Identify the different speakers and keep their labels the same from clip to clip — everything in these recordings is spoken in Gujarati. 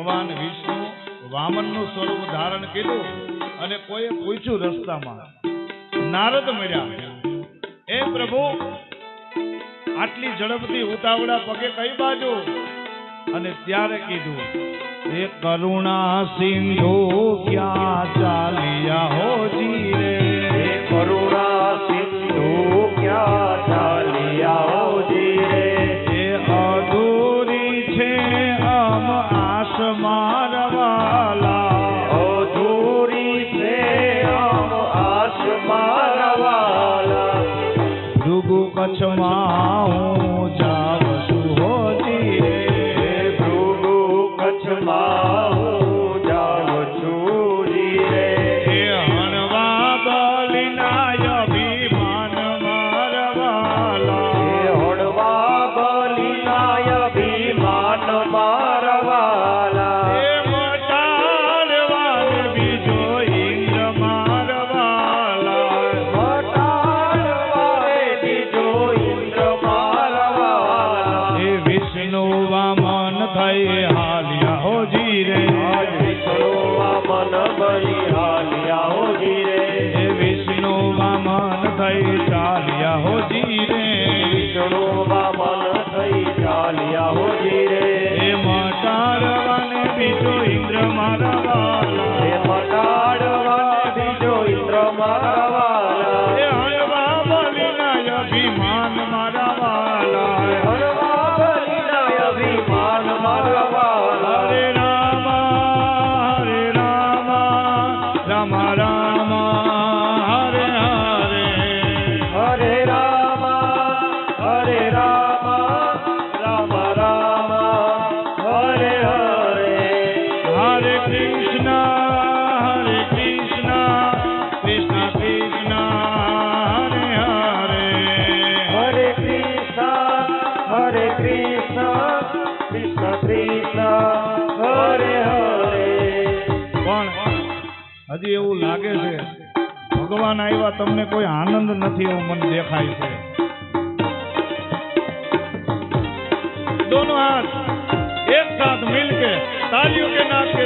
Speaker 1: ભગવાન વિષ્ણુ વામનનું સ્વરૂપ ધારણ કર્યું અને કોઈએ પૂછ્યું રસ્તામાં, નારદ મળ્યા. એ પ્રભુ, આટલી ઝડપથી ઉતાવળા પગે કઈ બાજુ? અને ત્યારે કીધું, એ કરુણા સિંધુ ક્યાં ચાલિયા હો રે?
Speaker 2: ભૃગુ કચ્છમાં હું જાઉં છું. હે
Speaker 1: બીજો એવું લાગે છે ભગવાન આવ્યા તમને કોઈ આનંદ નથી એવું મને દેખાય છે दोनों हाथ एक साथ मिलके तालियों के नाद के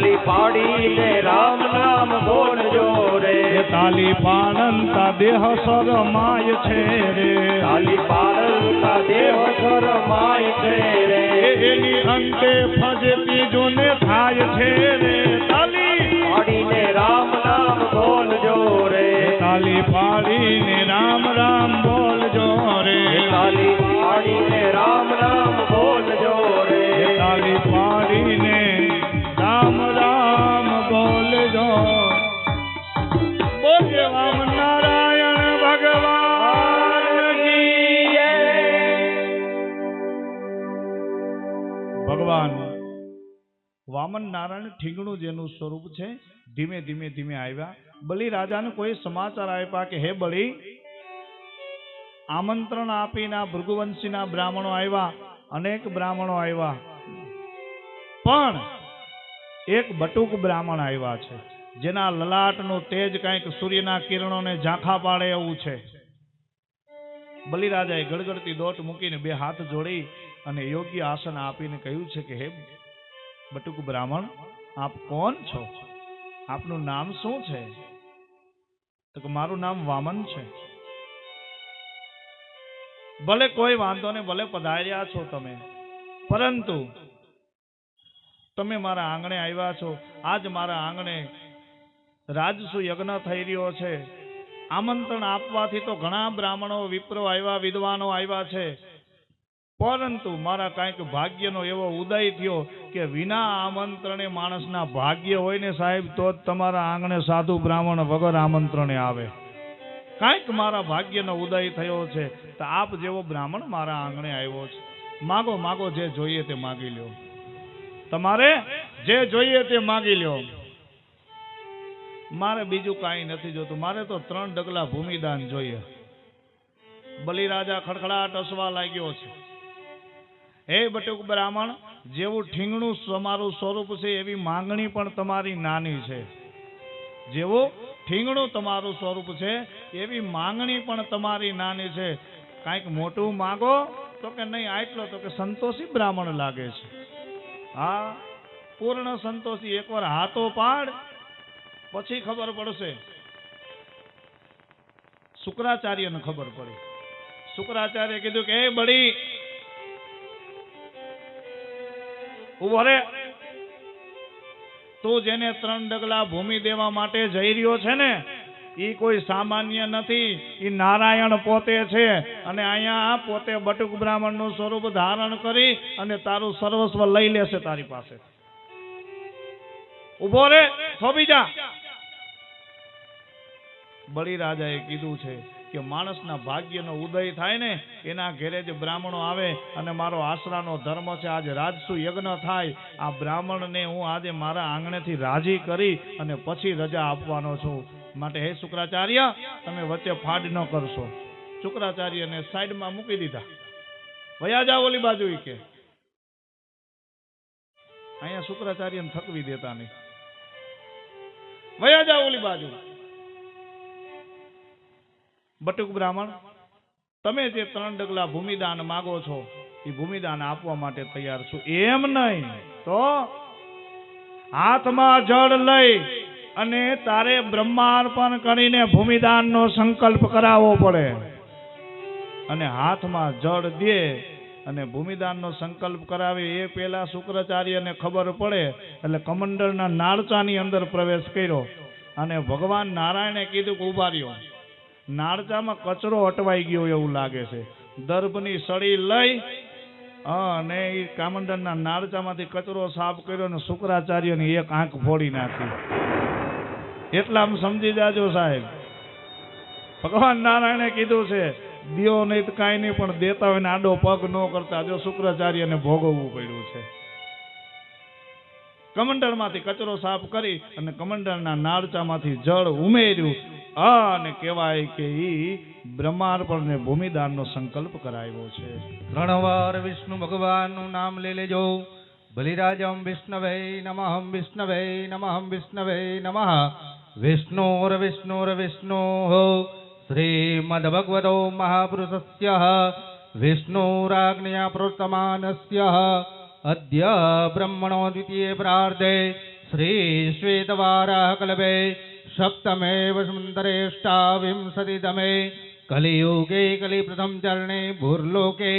Speaker 1: તાલી પાડીને રામ
Speaker 2: નામ બોલજો રે.
Speaker 1: તાલી પાડનતા દેહ શરમાય છે રે.
Speaker 2: તાલી દેહ સર શરમાય છે રે.
Speaker 1: એની અંતે ફજતી જોને થાય છે રે. તાલી
Speaker 2: પાડીને રામ નામ બોલજો રે.
Speaker 1: તાલી પાડીને રામ રામ બોલજો રે.
Speaker 2: તાલી પાડીને રામ રામ બોલજો રે.
Speaker 1: તાલી પાડીને ભગવાન, વામન નારાયણ ઠીંગણું જેનું સ્વરૂપ છે. ધીમે ધીમે ધીમે આવ્યા. બલિ રાજાને કોઈ સમાચાર આપ્યા કે, હે બલિ, આમંત્રણ આપીને ભૃગુવંશીના બ્રાહ્મણો આવ્યા. અનેક બ્રાહ્મણો આવ્યા. પણ એક બટુક બ્રાહ્મણ આવ્યા છે, જેના લલાટનું તેજ કંઈક સૂર્યના કિરણોને ઝાંખા પાડે એવું છે. બલિરાજાએ ગળગળતી દોટ મૂકીને બે હાથ જોડી અને યોગ્ય આસન આપીને કહ્યું છે કે, હે બટુક બ્રાહ્મણ, આપ કોણ છો? આપનું નામ શું છે? તો કે, મારું નામ વામન છે. ભલે કોઈ વાંધો નહીં, ભલે પધાર્યા છો તમે, પરંતુ તમે મારા આંગણે આવ્યા છો. આજ મારા આંગણે રાજસુ યજ્ઞ થઈ રહ્યો છે. આમંત્રણ આપવાથી તો ઘણા બ્રાહ્મણો વિપ્રો આવ્યા, વિદ્વાનો આવ્યા છે. પરંતુ મારા કાંઈક ભાગ્યનો એવો ઉદય થયો કે વિના આમંત્રણે માણસના ભાગ્ય હોય ને સાહેબ, તો જ તમારા આંગણે સાધુ બ્રાહ્મણ વગર આમંત્રણે આવે. કાંઈક મારા ભાગ્યનો ઉદય થયો છે, તો આપ જેવો બ્રાહ્મણ મારા આંગણે આવ્યો છે. માગો માગો જે જોઈએ તે માગી લ્યો. તમારે જે જોઈએ તે માગી લ્યો. મારે બીજું કાંઈ નથી જોતું. મારે તો ત્રણ ડગલા ભૂમિદાન જોઈએ. બલિરાજા ખડખડાટ હસવા લાગ્યો છે. હે બટુક બ્રાહ્મણ, જેવું ઠીંગણું તમારું સ્વરૂપ છે, એવી માંગણી પણ તમારી નાની છે. જેવું ઠીંગણું તમારું સ્વરૂપ છે, એવી માંગણી પણ તમારી નાની છે. કાંઈક મોટું માગો તો કે નહીં, આટલો તો કે સંતોષી બ્રાહ્મણ લાગે છે. હા, પૂર્ણ સંતોષી, એકવાર હાથો પાડ પછી ખબર પડશે. શુક્રાચાર્યને ખબર પડી. શુક્રાચાર્ય કીધું કે એ બળી ઊભો તું જેને ત્રણ ડગલા ભૂમિ દેવા માટે જઈ રહ્યો છે ને એ કોઈ સામાન્ય નથી. ઈ નારાયણ પોતે છે અને અહીંયા પોતે બટુક બ્રાહ્મણનું સ્વરૂપ ધારણ કરી અને તારું સર્વસ્વ લઈ લેશે તારી પાસે. ઊભો રે થોબી જા. બલિરાજાએ કીધું છે કે માણસના ભાગ્યનો ઉદય થાય ને એના ઘેરે જ બ્રાહ્મણો આવે અને મારો આશરાનો ધર્મ છે, આજે રાજસુ યજ્ઞ થાય, આ બ્રાહ્મણને હું આજે મારા આંગણેથી રાજી કરી અને પછી રજા આપવાનો છું. માટે હે શુક્રાચાર્ય, તમે વચ્ચે ફાડ ન કરશો. શુક્રાચાર્યને સાઈડમાં મૂકી દીધા. વયા જાઓ ઓલી બાજુ કે. અહીંયા શુક્રાચાર્યને થકવી દેતા નહીં. વયા જાઓ ઓલી બાજુ. બટુક બ્રાહ્મણ, તમે જે ત્રણ ડગલા ભૂમિદાન માગો છો, એ ભૂમિદાન આપવા માટે તૈયાર છું. એમ નહીં તો હાથમાં જળ લઈ અને તારે બ્રહ્માર્પણ કરીને ભૂમિદાનનો સંકલ્પ કરાવવો પડે. અને હાથમાં જળ દે અને ભૂમિદાનનો સંકલ્પ કરાવે એ પેલા શુક્રાચાર્યને ખબર પડે, એટલે કમંડળના નાળચાની અંદર પ્રવેશ કર્યો અને ભગવાન નારાયણે કીધું કે ઊભા રહ્યો. નાળચામાં કચરો અટવાઈ ગયો એવું લાગે છે. દર્ભની સળી લઈ અને એ કામંડરના નાળચામાંથી કચરો સાફ કર્યો અને શુક્રાચાર્યની એક આંખ ફોડી નાખી. એટલામાં સમજી જાજો સાહેબ. ભગવાન નારાયણે કીધું છે, દિયો નહીં તો કાંઈ નહીં, પણ દેતા હોય ને આડો પગ ન કરતા. જો શુક્રાચાર્યને ભોગવવું પડ્યું છે. કમંડળમાંથી કચરો સાફ કરી અને કમંડળના નાળચામાંથી જળ ઉમેર્યું. અને કહેવાય કે ઈ બ્રહ્માર્પણ ને ભૂમિદાનનો સંકલ્પ કરાવ્યો છે.
Speaker 3: ત્રણ વાર વિષ્ણુ ભગવાનનું નામ લઈ લેજો. બલિરાજમ વિષ્ણવે નમઃ વિષ્ણવે નમઃ વિષ્ણવે નમઃ. વિષ્ણુર વિષ્ણુર, વિષ્ણુ શ્રીમદ્ભગવતો મહાપુરુષસ્ય. વિષ્ણુરાજ્ઞયા પ્રવર્તમાનસ્ય अद्य ब्रह्मणो द्वितीय प्रार्थे श्री श्वेतवार कलभे सप्तमे वसुन्दरेष्टाविंशतितमे कलियुगे कलिप्रथम चरणे भूर्लोके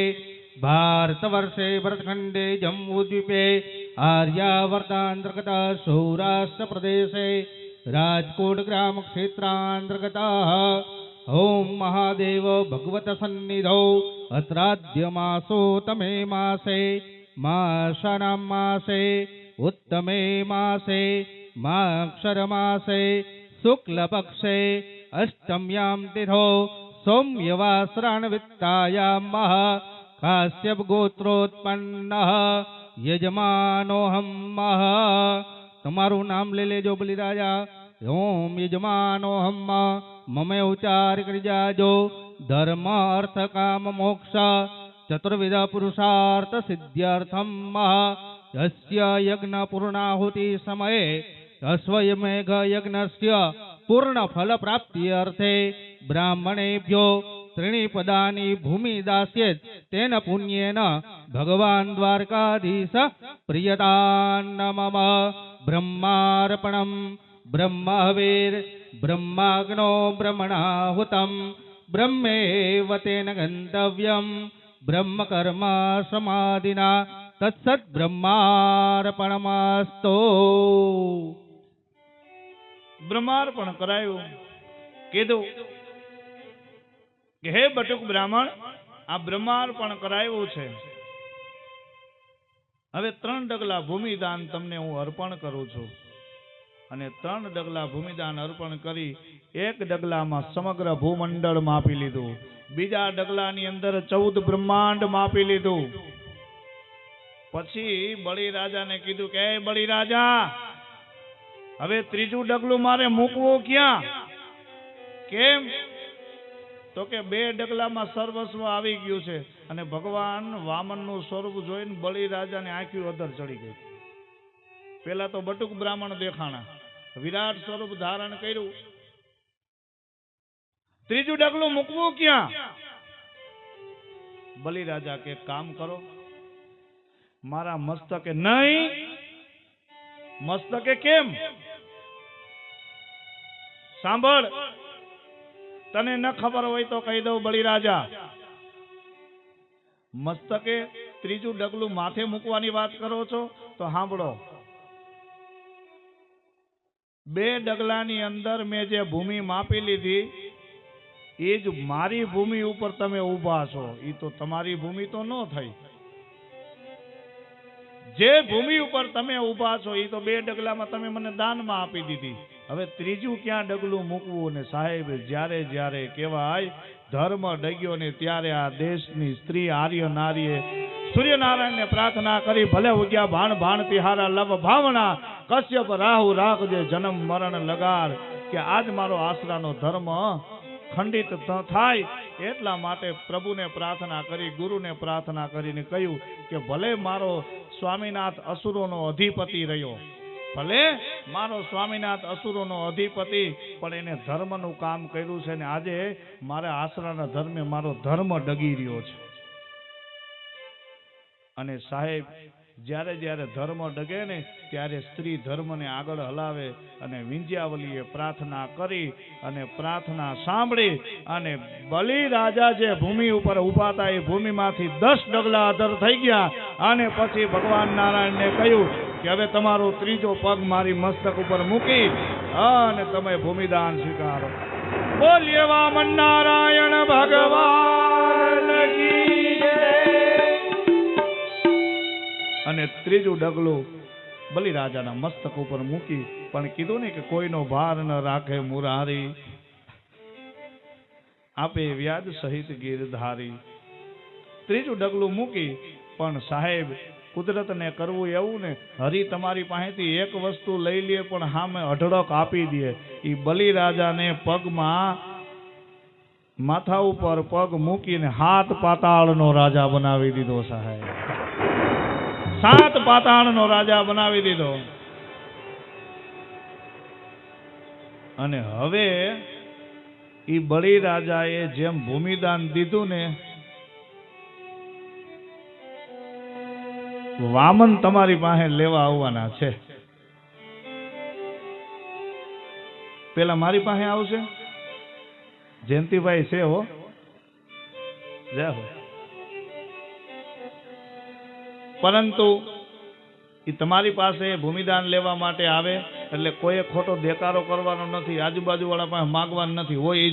Speaker 3: भारतवर्षे भरतखण्डे जम्बूद्वीपे राजकोट ग्राम क्षेत्रांतर्गत ओम महादेव भगवतसन्निधौ अत्राद्य मासो तमे मासे અત્રાદ્ય માસો ઉત્તમે માસે માક્ષરમાસે શુક્લપક્ષે અષ્ટમ્યામ તિથો સૌમ્યવાસરાણવિત્તાયામ મહ કાશ્યપ ગોત્રોત્પન્ન યજમાનોહમ તમારું નામ લઈ લેજો બલિરાજા ઓમ યજમાનોહમ મમે ઉચ્ચાર કરી જાજો ધર્મ અર્થ કામ મોક્ષ ચતુર્વિધ પુરુષાર્થ સિદ્ધ્યર્થમ યસ્ય યજ્ઞ પૂર્ણાહુતિ સમયે અશ્વમેઘ યજ્ઞસ્ય પૂર્ણ ફલ પ્રાપ્તિ અર્થે બ્રાહ્મણેભ્યો ત્રીણી પદાની ભૂમિ દાસ્યેત તેન પુણ્યેન ભગવાન દ્વારકાધીશ પ્રિયતાન્નમમ બ્રહ્માર્પણમ બ્રહ્મહવેર બ્રહ્માગ્નો બ્રહ્મણાહુતમ બ્રહ્મેવ તેન ગંતવ્યમ બ્રહ્મ કર્મ સમાધિના તત્સત બ્રહ્માર્પણમાસ્તો
Speaker 1: બ્રહ્માર્પણ કરાયું કીધું કે હે બટુક બ્રાહ્મણ આ બ્રહ્માર્પણ કરાયું છે. હવે ત્રણ ડગલા ભૂમિદાન તમને હું અર્પણ કરું છું. અને ત્રણ ડગલા ભૂમિદાન અર્પણ કરી એક ડગલામાં સમગ્ર ભૂમંડળ માપી લીધું. બીજા ડગલાની અંદર ચૌદ બ્રહ્માંડ માપી લીધું. પછી બળી રાજાને કીધું કે "હે બળી રાજા હવે ત્રીજું ડગલું મારે મૂકવું ક્યાં? કેમ? તો કે, બે ડગલામાં સર્વસ્વ આવી ગયું છે. અને ભગવાન વામનનું સ્વરૂપ જોઈને બળી રાજાને આંખ્યું અધર ચડી ગઈ. પેલા તો બટુક બ્રાહ્મણ દેખાણા. વિરાટ સ્વરૂપ ધારણ કર્યું. ત્રીજું ડગલું મૂકવું ક્યાં? બલિ રાજા કે, કામ કરો. મારા મસ્તકે નહીં. મસ્તકે કેમ? સાંભળ. તને ન ખબર હોય તો કહી દઉં બળી રાજા મસ્તકે ત્રીજું ડગલું માથે મૂકવાની વાત કરો છો, તો સાંભળો. બે ડગલાની અંદર મેં જે ભૂમિ માપી લીધી, એ જ મારી ભૂમિ ઉપર તમે ઊભા છો. એ તો તમારી ભૂમિ તો ન થઈ. જે ભૂમિ ઉપર તમે ઊભા છો એ તો બે ડગલામાં તમે મને દાનમાં આપી દીધી. હવે ત્રીજું ક્યાં ડગલું મૂકવું ને સાહેબ, જ્યારે જ્યારે કહેવાય, ધર્મ ડગ્યો ને ત્યારે આ દેશની સ્ત્રી આર્ય નારીએ સૂર્યનારાયણને પ્રાર્થના કરી, ભલે ઉગ્યા ભાણ ભાણ તિહારા લવ ભાવના, કશ્યપ રાહુ રાખજે જન્મ મરણ લગાડ, કે આજ મારો આશરાનો ધર્મ ખંડિત થાય. એટલા માટે પ્રભુને પ્રાર્થના કરી, ગુરુને પ્રાર્થના કરીને કહ્યું કે ભલે મારો સ્વામીનાથ અસુરોનો અધિપતિ રહ્યો, ભલે મારો સ્વામીનાથ અસુરોનો અધિપતિ, પણ એને ધર્મનું કામ કર્યું છે ને આજે મારા આશરાના ધર્મે મારો ધર્મ ડગી રહ્યો છે. અને સાહેબ, જ્યારે જ્યારે ધર્મ ડગે ને, ત્યારે સ્ત્રી ધર્મને આગળ હલાવે અને વિંજ્યાવલીએ પ્રાર્થના કરી અને પ્રાર્થના સાંભળી અને બલિ રાજા જે ભૂમિ ઉપર ઊભા હતા, એ ભૂમિમાંથી દસ ડગલા અધર થઈ ગયા. અને પછી ભગવાન નારાયણને કહ્યું કે હવે તમારો ત્રીજો પગ મારી મસ્તક ઉપર મૂકી અને તમે ભૂમિદાન સ્વીકારો. બોલીએ વામન નારાયણ ભગવાન. અને ત્રીજું ડગલું બલિરાજાના મસ્તક ઉપર મૂકી, પણ કીધું ને કે કોઈનો ભાર ન રાખે મુરારી. આપે વ્યાજ સહિત ગીરધારી ત્રીજું ડગલું મૂકી, પણ સાહેબ, કુદરતને કરવું એવું ને, હરી તમારી પાસેથી એક વસ્તુ લઈ લે, પણ સામે અઢળક આપી દે. એ બલિરાજાને પગમાં માથા ઉપર પગ મૂકીને હાથ પાતાળનો રાજા બનાવી દીધો સાહેબ. સાત પાતાળનો રાજા બનાવી દીધો. અને હવે એ બળી રાજાએ જેમ ભૂમિદાન દીધું ને, વામન તમારી પાસે લેવા આવવાના છે. પેલા મારી પાસે આવશે? જયંતિભાઈ છે હો. જય હો. પરંતુ એ તમારી પાસે ભૂમિદાન લેવા માટે આવે એટલે કોઈએ ખોટો દેકારો કરવાનો નથી, આજુબાજુવાળા પાસે માગવાનું નથી, હોય